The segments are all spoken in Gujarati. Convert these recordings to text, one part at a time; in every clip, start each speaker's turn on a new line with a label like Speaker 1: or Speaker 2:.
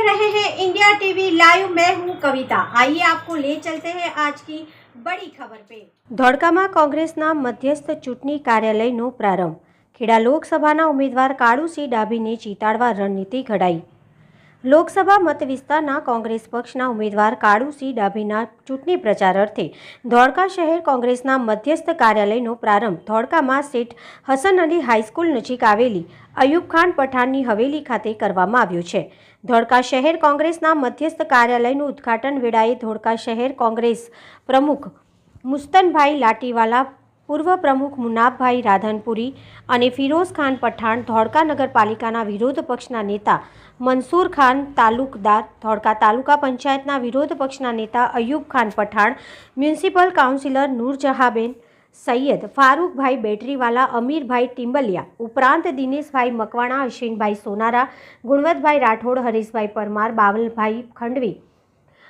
Speaker 1: रहे हैं इंडिया टीवी लाइव मैं हूं कविता आइए आपको ले चलते हैं आज की बड़ी खबर पे ધોળકામાં કોંગ્રેસના મધ્યસ્થ ચૂંટણી કાર્યાલયનો પ્રારંભ ખેડા લોકસભાના ઉમેદવાર કાળુસિંહ ડાભીને જીતાડવા રણનીતિ ઘડાઈ લોકસભા મત વિસ્તારના કોંગ્રેસ પક્ષના ઉમેદવાર કાળુસિંહ ડાભીના ચૂંટણી પ્રચાર અર્થે ધોળકા શહેર કોંગ્રેસના મધ્યસ્થ કાર્યાલયનો પ્રારંભ ધોળકામાં સેઠ હસન અલી હાઈસ્કૂલ નજીક આવેલી અયુબ ખાન પઠાણની હવેલી ખાતે કરવામાં આવ્યું છે. ધોળકા શહેર કોંગ્રેસના મધ્યસ્થ કાર્યાલયનું ઉદ્ઘાટન વેળાએ ધોળકા શહેર કોંગ્રેસ પ્રમુખ મુસ્તનભાઈ લાટીવાલા પૂર્વ પ્રમુખ મુનાફભાઈ રાધનપુરી અને ફિરોઝ ખાન પઠાણ ધોળકા નગરપાલિકાના વિરોધ પક્ષના નેતા મનસૂર ખાન તાલુકદાર, ધોળકા તાલુકા પંચાયતના વિરોધ પક્ષના નેતા અયુબ ખાન પઠાણ, મ્યુનિસિપલ કાઉન્સિલર નૂરજહાબેન, સૈયદ ફારૂકભાઈ બેટરીવાલા, અમીરભાઈ ટિમ્બલિયા ઉપરાંત દિનેશભાઈ મકવાણા અશ્વિનભાઈ સોનારા ગુણવતભાઈ રાઠોડ, હરીશભાઈ પરમાર, બાવલભાઈ ખંડવી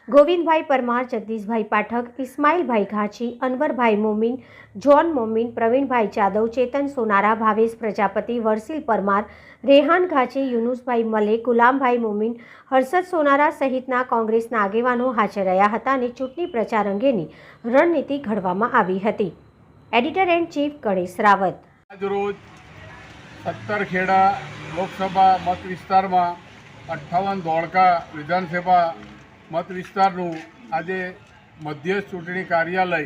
Speaker 1: ગોવિંદભાઈ પરમાર, જગદીશભાઈ પાઠક, ઇસ્માઇલભાઈ ઘાંચી અનવરભાઈ મોમીન જોન મોમીન, પ્રવીણભાઈ જાદવ, ચેતન સોનારા, ભાવેશ પ્રજાપતિ, વર્સિલ પરમાર, રેહાન ઘાંચી યુનુસભાઈ મલે, ગુલામભાઈ મોમીન, હર્ષદ સોનારા સહિતના કોંગ્રેસના આગેવાનો હાજર રહ્યા હતા અને ચૂંટણી પ્રચાર અંગેની રણનીતિ ઘડવામાં આવી હતી. Editor and chief Ganesh Rawat.
Speaker 2: આજરોજ લોકસભા મત વિસ્તારમાં અઠ્ઠાવન ધોળકા વિધાનસભા મત વિસ્તારનું આજે મધ્યસ્થ ચૂંટણી કાર્યાલય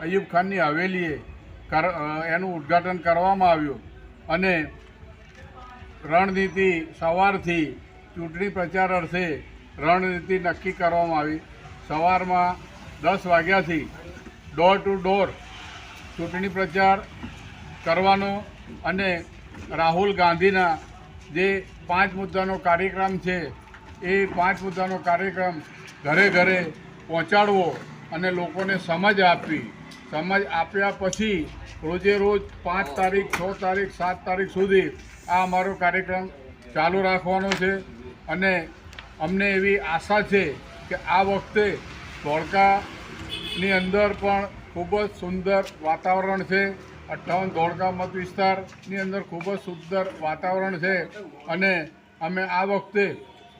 Speaker 2: અયુબ ખાનની હવેલીએ એનું ઉદ્ઘાટન કરવામાં આવ્યું અને રણનીતિ સવારથી ચૂંટણી પ્રચાર અર્થે રણનીતિ નક્કી કરવામાં આવી. સવારમાં દસ વાગ્યાથી ડોર ટુ ડોર ચૂંટણી પ્રચાર કરવાનો અને રાહુલ ગાંધીના જે પાંચ મુદ્દાનો કાર્યક્રમ છે એ પાંચ મુદ્દાનો કાર્યક્રમ ઘરે ઘરે પહોંચાડવો અને લોકોને સમજ આપવી. સમજ આપ્યા પછી રોજે રોજ પાંચ તારીખ, છ તારીખ, સાત તારીખ સુધી આ અમારો કાર્યક્રમ ચાલુ રાખવાનો છે અને અમને એવી આશા છે કે આ વખતે ધોળકાની અંદર પણ ખૂબ જ સુંદર વાતાવરણ છે. અઠ્ઠાવન ધોળકા મત વિસ્તારની અંદર ખૂબ જ સુંદર વાતાવરણ છે અને અમે આ વખતે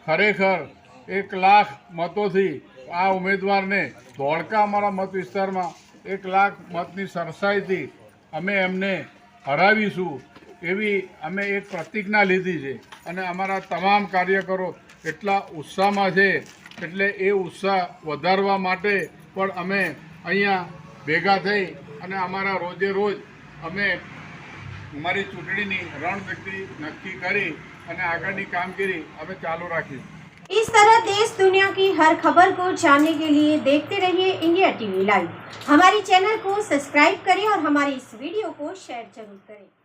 Speaker 2: ખરેખર એક લાખ મતોથી આ ઉમેદવારને ધોળકા અમારા મત વિસ્તારમાં એક લાખ મતની સરસાઈથી અમે એમને હરાવીશું એવી અમે એક પ્રતિજ્ઞા લીધી છે. અને અમારા તમામ કાર્યકરો એટલા ઉત્સાહમાં છે એટલે એ ઉત્સાહ વધારવા માટે પણ અમે અહીંયા ભેગા થઈ અને અમારા રોજે રોજ અમે અમારી ચૂંટણીની રણનીતિ નક્કી કરી અને આગળની કામગીરી અમે ચાલુ રાખીશું
Speaker 1: इस तरह देश दुनिया की हर खबर को जानने के लिए देखते रहिए इंडिया टीवी लाइव हमारी चैनल को सब्सक्राइब करें और हमारे इस वीडियो को शेयर जरूर करें धन्यवाद